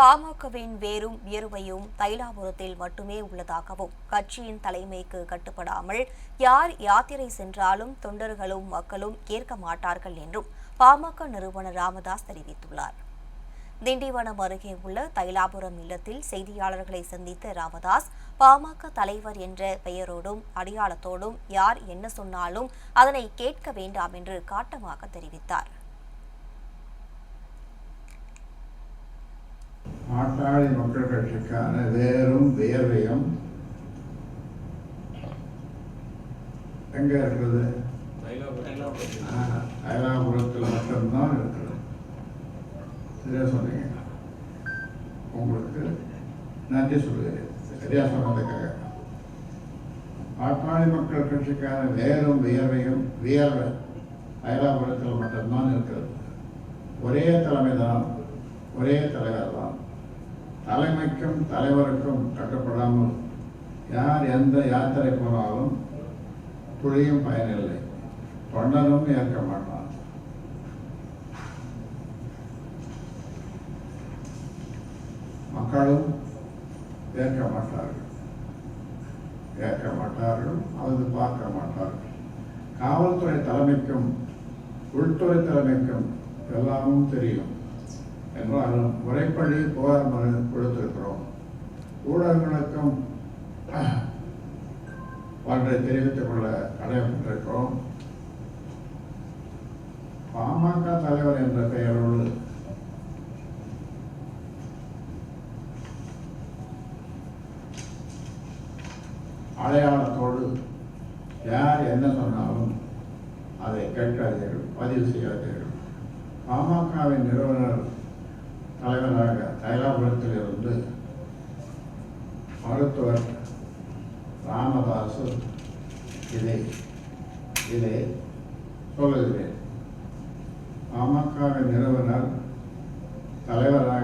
பாமகவின் வேரும் வியர்வையும் தைலாபுரத்தில் மட்டுமே உள்ளதாகவும் கட்சியின் தலைமைக்கு கட்டுப்படாமல் யார் யாத்திரை சென்றாலும் தொண்டர்களும் மக்களும் ஏற்க மாட்டார்கள் என்றும் பாமக நிறுவனர் ராமதாஸ் தெரிவித்துள்ளார். திண்டிவனம் அருகே உள்ள தைலாபுரம் இல்லத்தில் செய்தியாளர்களை சந்தித்த ராமதாஸ் பாமக தலைவர் என்ற பெயரோடும் அடையாளத்தோடும் யார் என்ன சொன்னாலும் அதனை கேட்க வேண்டாம் என்று காட்டமாக தெரிவித்தார். பாட்டாளி மக்கள் கட்சிக்கான வேரும் வேர்வையும் எங்க இருக்குது? தைலாபுரத்தில் மட்டும்தான் இருக்கிறது சரியா சொன்னீங்க. உங்களுக்கு நன்றி சொல்லுகிறேன். சரியா சொன்னதுக்காக. பாட்டாளி மக்கள் கட்சிக்கான வேரும் வியர்வையும் வியர்வை தைலாபுரத்தில் மட்டும்தான் இருக்கிறது ஒரே தலைமை தான் ஒரே தலைவர் தான் தலைமைக்கும் தலைவருக்கும் கட்டுப்படாமல் யார் எந்த யாத்திரை போனாலும் புளியும் பயனில்லை. தொண்டனும் ஏற்க மாட்டான். மக்களும் ஏற்க மாட்டார்கள். ஏற்க மாட்டார்கள் அல்லது பார்க்க மாட்டார்கள். காவல்துறை தலைமைக்கும் உள்துறை தலைமைக்கும் எல்லாமும் தெரியும். முறைப்படி புகார் மனு கொடுத்திருக்கிறோம். ஊடகங்களுக்கும் ஒன்றை தெரிவித்துக் கொள்ள கடமைப்பட்டிருக்கிறோம். பாமக தலைவர் என்ற பெயரோடு அடையாளத்தோடு யார் என்ன சொன்னாலும் அதை கேட்காதீர்கள் பதிவு செய்யாதீர்கள். பாமகவின் நிறுவனர் தலைவராக தைலாபுரத்தில் இருந்து மருத்துவர் ராமதாசு இதை இதை சொல்லுகிறேன். பாமகவின் நிறுவனர் தலைவராக